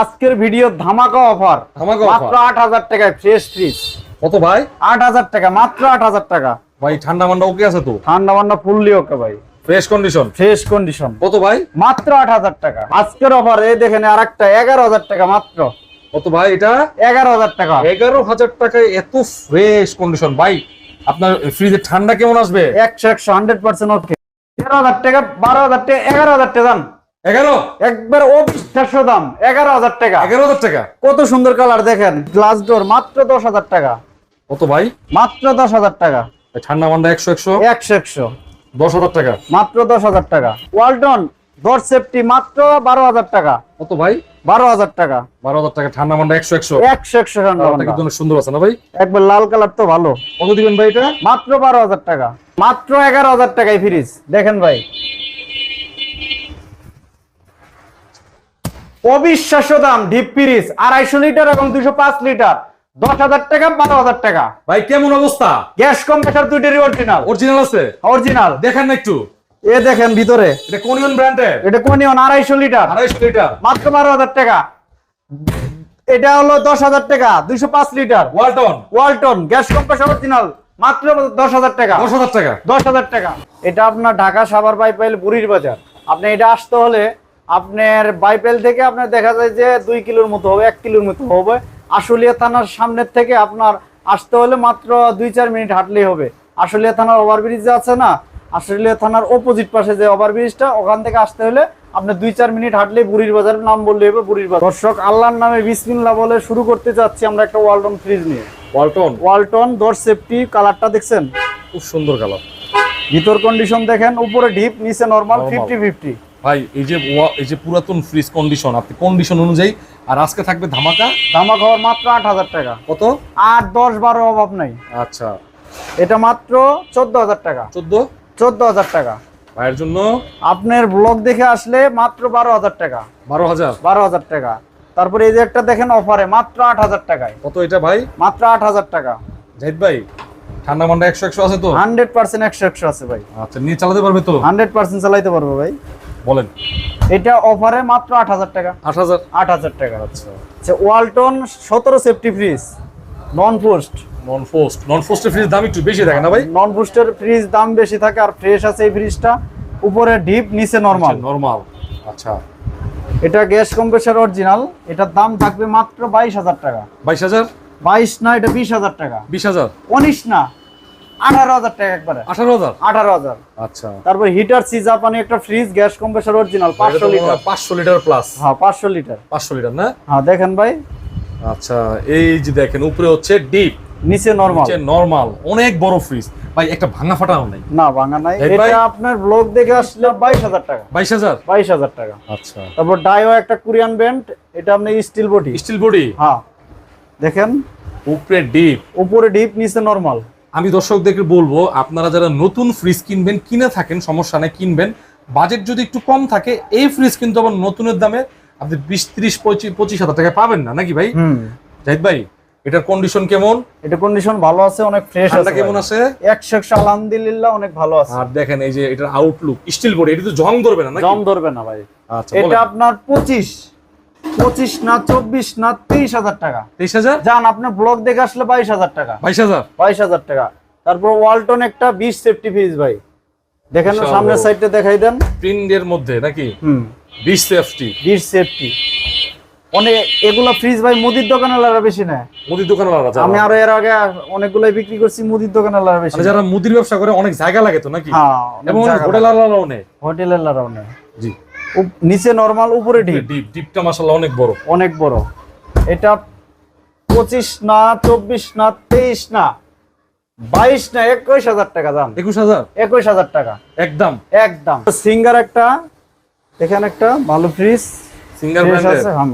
আজকের ভিডিও ধামাকা অফার। মাত্র আট হাজার টাকায় ফ্রেশ ফ্রিজ কত ভাই? আট হাজার টাকা মাত্র আট হাজার টাকা। ভাই ঠান্ডা মান্ডা ওকে আছে তো? ঠান্ডা মান্ডা ফুললি ওকে ভাই। ফ্রেশ কন্ডিশন ফ্রেশ কন্ডিশন কত ভাই? মাত্র আট হাজার টাকা। আজকের অফার এই দেখেন আর একটা এগারো হাজার টাকা মাত্র। কত ভাই এটা? এগারো হাজার টাকা। এগারো হাজার টাকায় এত ফ্রেশ কন্ডিশন ভাই আপনার ফ্রিজে ঠান্ডা কেমন আসবে? একশো একশো হান্ড্রেড পার্সেন্ট ওকে তেরো হাজার টাকা বারো হাজার টাকা এগারো হাজার টাকা এগারো? একবার অবিশ্বাস্য দাম এগারো হাজার টাকা। এগারো হাজার টাকা? কত সুন্দর কালার দেখেন গ্লাস ডোর মাত্র দশ হাজার টাকা। কত ভাই? মাত্র দশ হাজার টাকা। ঠান্ডা মান্ডা একশো একশো? একশো একশো। দশ হাজার টাকা। মাত্র দশ হাজার টাকা। ওয়ালটন ডোর সেফটি মাত্র বারো হাজার টাকা। কত ভাই? বারো হাজার টাকা। বারো হাজার টাকা ঠান্ডা মান্ডা একশো একশো। একশো একশো ঠান্ডা মান্ডা। সুন্দর আছে না ভাই? একবার লাল কালার তো ভালো। কত দিবেন ভাই এটা? মাত্র বারো হাজার টাকা। মাত্র এগারো হাজার টাকায় ফ্রিজ দেখেন ভাই অবিশ্বাস্য দাম ডিপ ফ্রিজ আড়াইশো লিটার এবং দুশো পাঁচ লিটার। দশ হাজার টাকা বারো হাজার টাকা। ভাই কেমন অবস্থা? গ্যাস কম্প্রেসার দুইটারই অরিজিনাল অরিজিনাল আছে? অরিজিনাল দেখেন না একটু। এ দেখেন ভিতরে। এটা কোন ব্র্যান্ডের এটা কোনিয়ন আড়াইশো লিটার। আড়াইশো লিটার। মাত্র বারো হাজার টাকা। এটা হলো দশ হাজার টাকা দুইশো পাঁচ litre. Walton Walton gas compressor original মাত্র দশ হাজার টাকা। দশ হাজার টাকা। দশ হাজার টাকা। এটা আপনার ঢাকা সাভার বাইপাইল বুড়ির বাজার। আপনি এটা আসতে হলে আপনার বাইপাইল থেকে আপনার দেখা যায় যে দুই কিলোর মতো হবে এক কিলোর মতো হবে। আশুলিয়া থানার সামনের থেকে আপনার আসতে হলে মাত্র দুই চার মিনিট হাঁটলেই হবে। আশুলিয়া থানার ওভারব্রিজ আছে না? আশুলিয়া থানার অপোজিট পাশে যে ওভারব্রিজটা ওখান থেকে আসতে হলে আপনার দুই চার মিনিট হাঁটলেই বুড়ির বাজারের নাম বললে হবে বুড়ির বাজার। দর্শক আল্লাহর নামে বিসমিল্লা বলে শুরু করতে চাচ্ছি আমরা একটা ওয়ালটন ফ্রিজ নিয়ে। ওয়ালটন ওয়ালটন ডোর সেফটি কালারটা দেখছেন? খুব সুন্দর কালার ভিতর কন্ডিশন দেখেন উপরে ডিপ নিচে নরমাল। ফিফটি ফিফটি ভাই এই যে এই যে পুরাতন ফ্রিজ কন্ডিশন আপনি কন্ডিশন অনুযায়ী আর আজকে থাকবে ধামাকা? দামা হওয়ার মাত্র আট হাজার টাকা। কত? আট দশ বারো অভাব নাই। আচ্ছা। এটা মাত্র চোদ্দ হাজার টাকা। চোদ্দ? চোদ্দ হাজার টাকা। ভাইয়ের জন্য? আপনার ব্লগ দেখে আসলে মাত্র বারো হাজার টাকা। বারো হাজার? বারো হাজার টাকা। তারপরে এই যে একটা দেখেন অফারে মাত্র আট হাজার টাকায়। কত এটা ভাই? মাত্র আট হাজার টাকা। জাহিদ ভাই ঠান্ডা মান্ডা একশো একশো আছে তো? হান্ড্রেড পার্সেন্ট একশো একশো আছে ভাই। আচ্ছা নিয়ে চালাতে পারবে তো? হান্ড্রেড পার্সেন্ট চালাইতে পারব ভাই। বলেন। এটা অফারে মাত্র আট হাজার টাকা। আট হাজার? আট হাজার টাকা। আচ্ছা। আচ্ছা ওয়ালটন সতেরো CFT fridge non frost non frost non ফোস্টের fridge দাম একটু বেশি থাকে না ভাই? নন বুস্টের ফ্রিজ দাম বেশি থাকে আর ফ্রেশ আছে এই ফ্রিজটা। উপরে ডিপ নিচে নরমাল। নর্মাল। আচ্ছা। এটা গ্যাস কম্প্রেসার অরিজিনাল। এটার দাম থাকবে মাত্র বাইশ হাজার টাকা। বাইশ হাজার? বাইশ না এটা বিশ হাজার টাকা। বিশ হাজার। উনিশ না আঠারো হাজার টাকা একবারে। আঠারো হাজার? আঠারো হাজার। আচ্ছা। তারপর হিটার সি জাপানি একটা ফ্রিজ গ্যাস কম্প্রেসার অরিজিনাল পাঁচশো লিটার পাঁচশো লিটার প্লাস হ্যাঁ পাঁচশো লিটার পাঁচশো লিটার না? হ্যাঁ দেখেন ভাই। আচ্ছা এই যে দেখেন উপরে হচ্ছে ডিপ নিচে নরমাল নিচে নর্মাল অনেক বড় ফ্রিজ ভাই একটা ভাঙা ফাটাও নাই। না ভাঙা নাই। এটা আপনার ব্লগ দেখে আসলে টাকা। টাকা। আচ্ছা। তারপর ডাইও একটা কোরিয়ান এটা আপনি স্টিল বডি স্টিল বডি হ্যাঁ। দেখেন। উপরে ডিপ উপরে ডিপ নিচে নরমাল আমি দর্শকদেরকে বলব আপনারা যারা নতুন ফ্রিজ কিনবেন কিনে থাকেন সমস্যা নেই কিনবেন। বাজেট যদি একটু কম থাকে এই ফ্রিজ কিন্তু আবার নতুনের দামে আপনি বিশ ত্রিশ পঁচিশ পঁচিশ হাজার টাকা পাবেন না নাকি ভাই? জাহিদ ভাই এটার কন্ডিশন কেমন? এটা কন্ডিশন ভালো আছে অনেক ফ্রেশ আছে কেমন আছে? একশো একশো আলহামদুলিল্লাহ অনেক ভালো আছে। আর দেখেন এই যে এটার আউটলুক স্টিল বডি এটা তো জং ধরবে না নাকি? জম ধরবে না ভাই। আচ্ছা এটা আপনার পঁচিশ। পঁচিশ না চব্বিশ না তেইশ হাজার টাকা। তেইশ হাজার? যান আপনার ব্লগ দেখে আসলে বাইশ হাজার টাকা। বাইশ হাজার? বাইশ হাজার টাকা। তারপর ওয়ালটন একটা বিশ সেফটি ফ্রিজ ভাই। দেখেন সামনের সাইডটা দেখাই দেন। প্রিন্টের মধ্যে নাকি? হুম। বিশ সেফটি বিশ সেফটি অনেক এগুলা ফ্রিজ ভাই মুদির দোকানে লারা বেশি নেয়। মুদির দোকান আমি আরও এর আগে অনেকগুলাই বিক্রি করছি মুদির দোকানে লারা বেশি মানে যারা মুদির ব্যবসা করে অনেক জায়গা লাগে তো নাকি? হ্যাঁ এবং জায়গা হোটেল লাগে। আলাদাও নেই হোটেলের লারাও নেয়। জি। নিচে নরমাল উপরে ডিপ ডিপ ডিপটা মাসাল্লাহ অনেক বড়। অনেক বড়। এটা পঁচিশ না চব্বিশ না তেইশ না বাইশ না একুশ হাজার টাকা দাম। একুশ হাজার? একুশ হাজার টাকা। একদম। একদম। সিঙ্গার একটা এখানে একটা ভালো ফ্রিজ সিঙ্গার ব্র্যান্ডের আছে হাম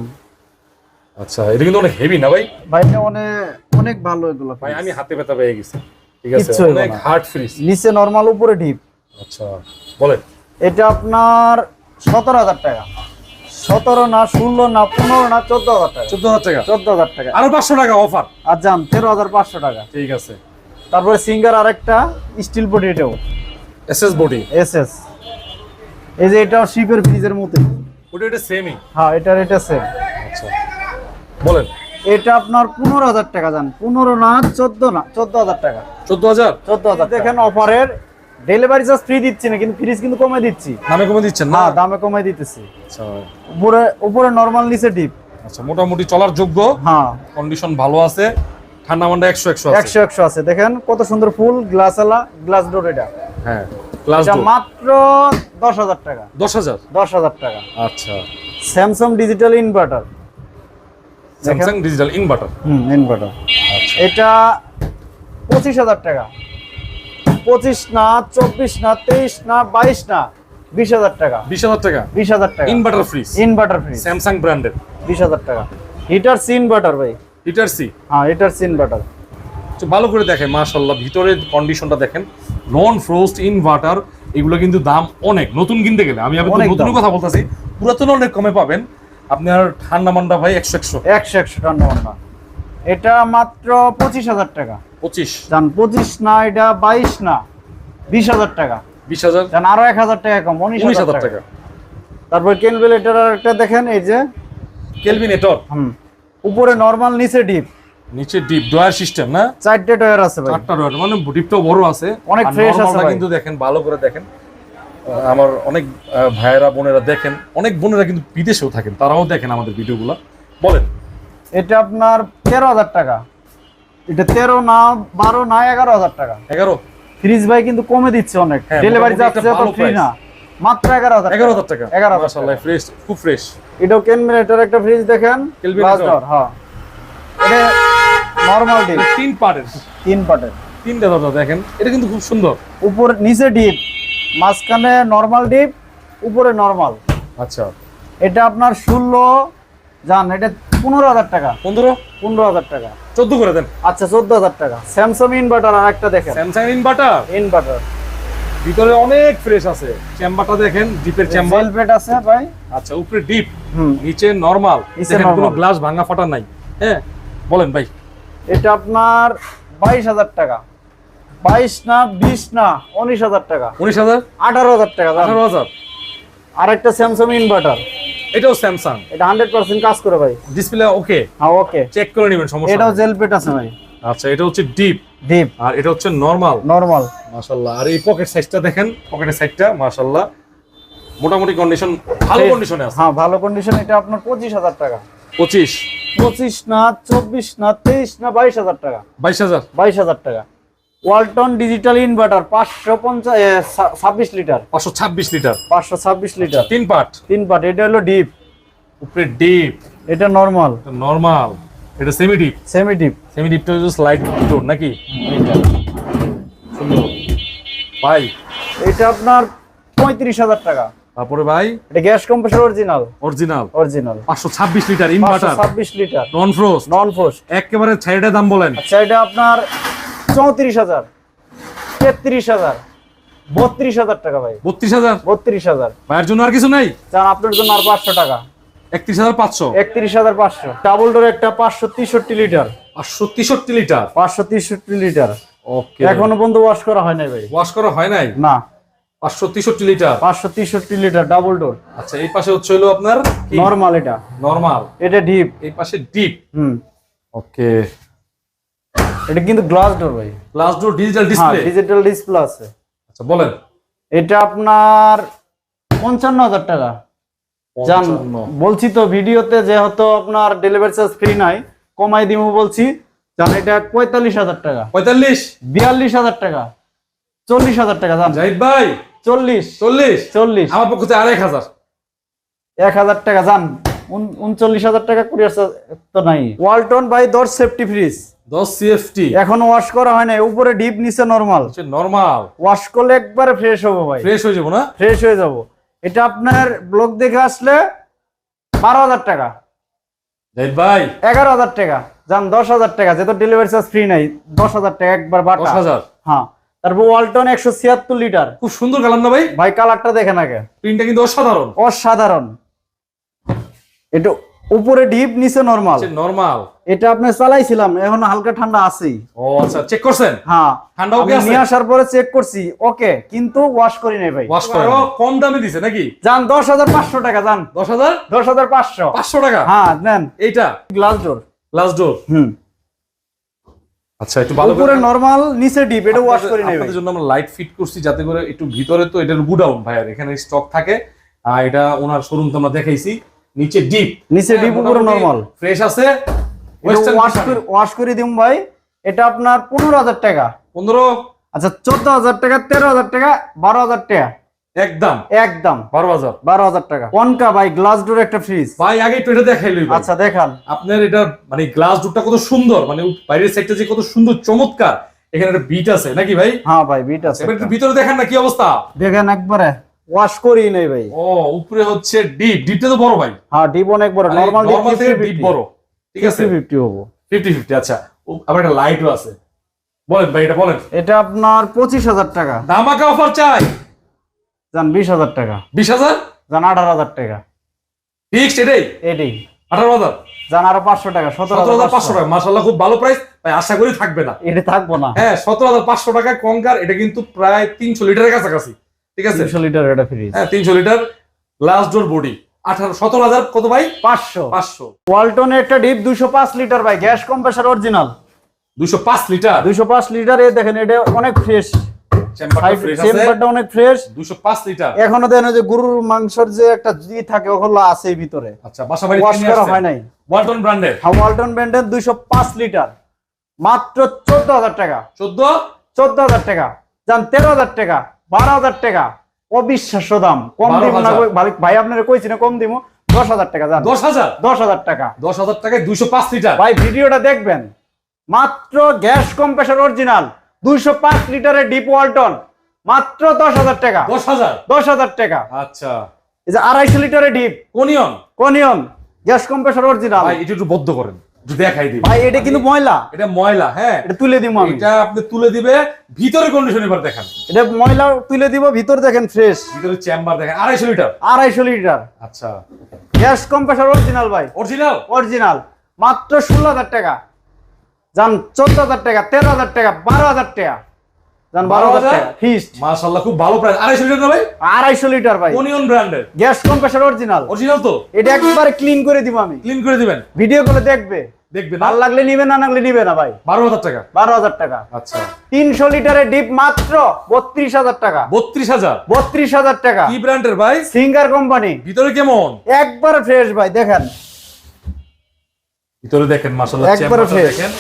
আচ্ছা এটা কিন্তু অনেক হেভি না ভাই? ভাই এটা অনেক অনেক ভালো এগুলো ভাই আমি হাতে ব্যথা পেয়ে গেছি। ঠিক আছে অনেক হার্ড ফ্রিজ নিচে নরমাল উপরে ডিপ আচ্ছা বলেন। এটা আপনার সতেরো হাজার টাকা। সতেরো না ষোলো না পনেরো না চোদ্দ হাজার টাকা। চোদ্দ হাজার টাকা? চোদ্দ হাজার টাকা। আরও পাঁচশো টাকা অফার? আর যান তেরো হাজার পাঁচশো টাকা। ঠিক আছে। তারপরে সিঙ্গার আরেকটা স্টিল বডি এটাও। S S body? S S এই যে এটাও শিপের ফ্রিজের মতো ওটা এটা সেমই হ্যাঁ এটার এটা সেম আচ্ছা। বলেন। এটা আপনার পনেরো হাজার টাকা যান পনেরো না চোদ্দ না চোদ্দ হাজার টাকা। চোদ্দ হাজার? চোদ্দ হাজার দেখেন অফারের ডেলিভারি চার্জ ফ্রি দিচ্ছি না কিন্তু ফ্রিজ কিন্তু কমে দিচ্ছি। দামে কমে দিচ্ছেন না? না দামে কমে দিতেছি। আচ্ছা। উপরে উপরে নর্মাল নিচে ডিপ আচ্ছা মোটামুটি চলার যোগ্য? হ্যাঁ। কন্ডিশন ভালো আছে ঠান্ডা মান্ডা একশো একশো আছে। একশো একশো আছে। দেখেন কত সুন্দর ফুল গ্লাস আলা গ্লাস ডোর এটা। হ্যাঁ ক্লাস এটা মাত্র দশ হাজার টাকা। দশ হাজার? দশ হাজার টাকা। আচ্ছা। Samsung digital inverter Samsung digital inverter hmm inverter আচ্ছা। এটা পঁচিশ হাজার টাকা। পঁচিশ না চব্বিশ না তেইশ না বাইশ না বিশ হাজার টাকা। বিশ হাজার টাকা? বিশ হাজার টাকা। Inverter fridge inverter free Samsung ব্র্যান্ডের বিশ হাজার টাকা। হিটার সি ইনভার্টার ভাই। হিটার সি হ্যাঁ হিটার সি ইনভার্টার ভালো করে দেখেন মাশাল্লাহ ভিতরের কন্ডিশনটা দেখেন। নন ফ্রোস্ট ইনভার্টার এগুলো কিন্তু দাম অনেক নতুন কিনতে গেলে। আমি আবার নতুন কথা বলতেছি পুরাতন অনেক কমে পাবেন। আপনার ঠান্ডা মান্ডা ভাই একশো একশো। একশো একশো ঠান্ডা ঘণ্টা এটা মাত্র পঁচিশ হাজার টাকা। পঁচিশ। জান পঁচিশ না এটা বাইশ না বিশ হাজার টাকা। বিশ হাজার? জান আরও এক হাজার টাকা কম উনিশ হাজার টাকা। তারপর ক্যালকুলেটার একটা দেখেন এই যে কেলভিনেটর হুম উপরে নর্মাল নিচে ডিপ। নিচে ডিপ ড্রয়ার সিস্টেম না? চারটে টয়ার আছে ভাই। চারটা ড্রয়ার মানে ডিপটাও বড় আছে। অনেক fresh আছে। কিন্তু দেখেন ভালো করে দেখেন। আমার অনেক ভাইয়েরা বোনেরা দেখেন অনেক বোনেরা কিন্তু বিদেশেও থাকেন তারাও দেখেন আমাদের ভিডিওগুলো। বলেন। এটা আপনার তেরো হাজার টাকা। এটা তেরো না বারো না এগারো হাজার টাকা। এগারো? ফ্রিজ ভাই কিন্তু কমে দিচ্ছে অনেক। হ্যাঁ, ডেলিভারি মোটামুটি চার্জ তো ফ্রি না। মাত্র এগারো হাজার এগারো হাজার টাকা। এগারো হাজার মাশাল্লাহ ফ্রেশ খুব ফ্রেশ এটাও ক্যালকুলেটার একটা ফ্রিজ দেখেন। Kelvinator? হ্যাঁ। এটা নর্মাল ডিপ তিন পার্টের তিন পাটের। তিনটা দরজা দেখেন। এটা কিন্তু খুব সুন্দর। উপর নিচে ডিপ মাঝখানে নর্মাল ডিপ উপরে নর্মাল আচ্ছা। এটা আপনার ষোলো জান এটা পনেরো হাজার টাকা। পনেরো? পনেরো হাজার টাকা। চোদ্দ করে দেন। আচ্ছা চোদ্দ হাজার টাকা। স্যামসাং ইনভার্টার আর একটা দেখেন। স্যামসাং ইনভার্টার ইনভার্টার ভিতরে অনেক ফ্রেশ আছে। চেম্বারটা দেখেন ডিপের চেম্বার ভেলভেট আছে ভাই। আচ্ছা উপরে ডিপ নিচে নরমাল দেখেন কোনো গ্লাস ভাঙা ফাটা নাই। হ্যাঁ বলেন ভাই। এটা আপনার বাইশ হাজার টাকা। বাইশ না বিশ না উনিশ হাজার টাকা। উনিশ হাজার? আঠারো হাজার টাকা আঠারো হাজার। আর একটা স্যামসাং ইনভার্টার এটাও স্যামসাং এটা হান্ড্রেড পার্সেন্ট কাজ করে ভাই। ডিসপ্লে ওকে হ্যাঁ ওকে চেক করে নেবেন সমস্যা এটাও নেই। জেলপেট আছে ভাই। আচ্ছা এটা হচ্ছে ডিপ ডিপ আর এটা হচ্ছে নরমাল নরমাল মাশাল্লাহ আর এই পকেট সাইজটা দেখেন পকেটের সাইজটা মাশাল্লাহ মোটামুটি কন্ডিশন ভালো কন্ডিশনে আছে। হ্যাঁ ভালো কন্ডিশন এটা আপনার পঁচিশ হাজার টাকা। পঁচিশ? পঁচিশ না চব্বিশ না তেইশ না বাইশ হাজার টাকা। বাইশ হাজার? বাইশ হাজার টাকা। ওয়ালটন ডিজিটাল ইনভার্টার পাঁচশো পঞ্চাশ ছাব্বিশ লিটার। পাঁচশো ছাব্বিশ লিটার। পাঁচশো ছাব্বিশ লিটার। তিন পার্ট? তিন পার্ট। এটা হলো ডিপ। উপরে ডিপ। এটা নর্মাল। নর্মাল। এটা semi deep semi deep semi ডিপটা হচ্ছে স্লাইড ডোর নাকি সুন্দর। ভাই। এটা আপনার পঁয়ত্রিশ হাজার টাকা। তারপরে ভাই? এটা gas compressor original original original পাঁচশো ছাব্বিশ লিটার ইনভার্টার ছাব্বিশ litre. Non frost non frost একেবারে ছাইডে দাম বলেন। আচ্ছা এটা আপনার চৌত্রিশ হাজার। তেত্রিশ হাজার। বত্রিশ হাজার টাকা ভাই। বত্রিশ হাজার? বত্রিশ হাজার। ভাইয়ের জন্য আর কিছু নাই? চান আপনার জন্য আর পাঁচশো টাকা। একত্রিশ হাজার পাঁচশো? একত্রিশ হাজার পাঁচশো। ডাবল ডোর একটা পাঁচশো তেষট্টি লিটার। পাঁচশো তেষট্টি লিটার? পাঁচশো তেষট্টি লিটার। ওকে। এখনও পর্যন্ত ওয়াশ করা হয় নাই ভাই। ওয়াশ করা হয় নাই? না। পাঁচশো তেষট্টি লিটার? পাঁচশো তেষট্টি লিটার ডাবল ডোর আচ্ছা এই পাশে হচ্ছে হলো আপনার নর্মাল এটা। নরমাল এটা ডিপ এই পাশে ডিপ হুম। ওকে। এটা কিন্তু গ্লাস ডোর ভাই। Glass door digital display digital display আছে। আচ্ছা বলেন। এটা আপনার পঞ্চান্ন হাজার টাকা। জান বলছি তো ভিডিওতে যেহেতু আপনার ডেলিভারি চার্জ ফ্রি নাই কমাই দিব বলছি। জান এটা পঁয়তাল্লিশ হাজার টাকা। পঁয়তাল্লিশ? বিয়াল্লিশ হাজার টাকা। চল্লিশ হাজার টাকা জান। জাহিদ ভাই? চল্লিশ। চল্লিশ? চল্লিশ। আমার পক্ষ থেকে আরেক হাজার এক হাজার। টাকা জান। উন- উনচল্লিশ হাজার টাকা কুরিয়ার চার্জ তো নাই। ওয়ালটন বাই দশ সেফটি ফ্রিজ দশ সিএফটি এখনও ওয়াশ করা হয় নাই উপরে ডিপ নিচে নরমাল নরমাল ওয়াশ করলে একবারে ফ্রেশ হব ভাই। ফ্রেশ হয়ে যাব না? ফ্রেশ হয়ে যাব। এটা আপনার ব্লগ দেখে আসলে বারো হাজার টাকা। জাহিদ ভাই। এগারো হাজার টাকা। যান দশ হাজার টাকা। যেহেতু ডেলিভারি চার্জ ফ্রি নাই দশ হাজার টাকা একবার বাটা। হাজার? হ্যাঁ। তারপর ওয়ালটন একশো ছিয়াত্তর লিটার খুব সুন্দর গেলাম না ভাই? ভাই কালারটা দেখেন আগে। প্রিন্টটা কিন্তু অসাধারণ। অসাধারণ। এটা উপরে ডিপ নিচে নরমাল নরমাল এটা আপনি চালাইছিলাম এখন হালকা ঠান্ডা আছেই। ও আচ্ছা চেক করছেন? হ্যাঁ। ঠান্ডা ওকে আছে? নিয়ে আসার পরে চেক করছি ওকে কিন্তু ওয়াশ করি নাই ভাই। ওয়াশ করে কম দামে দিছে নাকি? হাজার পাঁচশো টাকা দশ হাজার? পাঁচশো। পাঁচশো টাকা? হ্যাঁ নেন। এইটা? Glass door last door hmm. আচ্ছা একটু ভালো উপরে নরমাল নিচে ডিপ এটা ওয়াশ করি নাই ভাই। আপনাদের জন্য আমরা লাইট ফিট করছি যাতে করে একটু ভিতরে তো এটার গুডাউন ভাইয়ার এখানে স্টক থাকে। আর এটা ওনার শোরুম তো আমরা দেখাইছি। নিচে ডিপ নিচে ডিপ উপরে নরমাল ফ্রেশ আছে। ওয়াশ করে ওয়াশ করে দিম ভাই। এটা আপনার পনেরো হাজার টাকা। পনেরো? আচ্ছা চোদ্দ হাজার টাকা তেরো হাজার টাকা বারো হাজার টাকা। একদম। একদম। বারো হাজার। বারো হাজার টাকা। কনকা ভাই গ্লাস ডোর একটা ফ্রিজ ভাই আগে একটু এটা দেখাই লই আচ্ছা দেখান। আপনার এটা মানে গ্লাস ডোরটা কত সুন্দর মানে বাইরের সাইডটা যে কত সুন্দর চমৎকার। এখানে একটা বিট আছে নাকি ভাই? হ্যাঁ ভাই বিট আছে। ভিতরে দেখেন না কি অবস্থা। দেখেন একবারে। ওয়াশ করি নাই ভাই। ও উপরে হচ্ছে ডিপ ডিপটা তো বড় ভাই। হ্যাঁ ডিপ অনেক বড়। নরমাল থেকে ডিপ বড়। ঠিক আছে? ফিফটি হব। ফিফটি ফিফটি আচ্ছা। ও, আবার একটা লাইটও আছে। বলেন ভাই এটা বলেন। এটা আপনার পঁচিশ হাজার টাকা। ধামাকা অফার চাই। বিশ হাজার টাকা। বিশ হাজার? যান আঠারো হাজার টাকা। ফিক্সড এটাই? এটাই। আঠারো হাজার? যান আরও পাঁচশো টাকা সতেরো হাজার পাঁচশো। টাকা। মাসাল্লাহ খুব ভালো প্রাইস ভাই আশা করি থাকবে না। এটা থাকব না। হ্যাঁ সতেরো হাজার পাঁচশো টাকা কঙ্কার এটা কিন্তু প্রায় তিনশো লিটারের কাছাকাছি। ঠিক আছে? তিনশো লিটার এটা ফ্রিজ হ্যাঁ তিনশো লিটার। লাস্ট ডোর বডি আঠারো সতেরো হাজার কত ভাই? পাঁচশো। পাঁচশো। ওয়ালটনের একটা ডিপ দুশো পাঁচ লিটার ভাই গ্যাস কম্প্রেসার অরিজিনাল দুশো পাঁচ লিটার? দুশো পাঁচ লিটার এ দেখেন এটা অনেক ফ্রেশ চেম্বারটা অনেক ফ্রেশ দুশো পাঁচ লিটার। এখনও যে গরুর মাংসের যে একটা জি থাকে ওগুলো আছে ভিতরে। আচ্ছা বাসা বাড়ি ওয়াশ করা হয় নাই। ওয়ালটন ব্র্যান্ডের হ্যাঁ, ওয়ালটন ব্র্যান্ডের দুইশো পাঁচ লিটার। মাত্র চোদ্দ হাজার টাকা। চোদ্দ? চোদ্দ হাজার টাকা। যান তেরো হাজার টাকা। বারো হাজার টাকা। অবিশ্বাস্য দাম। কম দিব না ভাই- আপনারা কইছি না কম দিব দশ হাজার টাকা যান দশ হাজার? দশ হাজার টাকা। দশ হাজার টাকায় দুইশো পাঁচ লিটার। ভাই ভিডিওটা দেখবেন। মাত্র গ্যাস কম্প্রেসার অরিজিনাল দুইশো পাঁচ লিটারের ডিপ ওয়ালটন। মাত্র দশ হাজার টাকা। দশ হাজার? দশ হাজার টাকা। আচ্ছা। এই যে আড়াইশো লিটারের ডিপ। কোনিয়ন? কোনিয়ন। Gas compressor original. ভাই এটা একটু বদ্ধ করেন। দেখাই দিই ভাই এটা কিন্তু ময়লা। এটা ময়লা হ্যাঁ। এটা তুলে দিব আমি। এটা আপনি তুলে দিবে ভিতরে কন্ডিশন এবার দেখেন। এটা ময়লা তুলে দিব ভিতর দেখেন ফ্রেশ ভিতরে চেম্বার দেখেন আড়াইশো লিটার। আড়াইশো লিটার। আচ্ছা। গ্যাস কম্প্রেসার অরিজিনাল ভাই। অরিজিনাল অরিজিনাল মাত্র ষোলো হাজার টাকা। যান চোদ্দ হাজার টাকা তেরো হাজার টাকা বারো হাজার টাকা। যান বারো হাজার 12,000 টাকা। ফিস্ট মাশাআল্লাহ খুব ভালো প্রাইস আড়াইশো লিটার ভাই? লিটার ব্র্যান্ডের গ্যাস কম্প্রেসার অরিজিনাল অরিজিনাল তো? এটা একবারে ক্লিন করে দিব আমি। ক্লিন করে দিবেন? ভিডিও করে দেখবে। দেখবেন ভালো লাগলে নিবে না লাগলে নিবে না ভাই। বারো হাজার টাকা? বারো হাজার টাকা। আচ্ছা। লিটারের ডিপ মাত্র বত্রিশ হাজার টাকা। বত্রিশ হাজার? বত্রিশ হাজার টাকা। কি ব্র্যান্ডের ভাই? সিঙ্গার কোম্পানি ভিতরে কেমন? একবার ফ্রেশ ভাই দেখেন। ভিতরে দেখেন মাশাআল্লাহ একবারে চেম্বারটা দেখেন।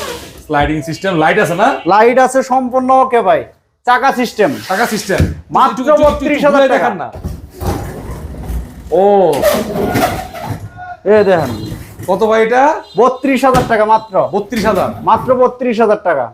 স্লাইডিং সিস্টেম লাইট আছে না? লাইট আছে সম্পূর্ণ ওকে ভাই। চাকা সিস্টেম। টাকা সিস্টেম। মাত্র 32,000 টাকা। না। ও। এ দেখেন। কত ভাই এটা? বত্রিশ হাজার টাকা মাত্র। বত্রিশ হাজার। মাত্র বত্রিশ হাজার টাকা।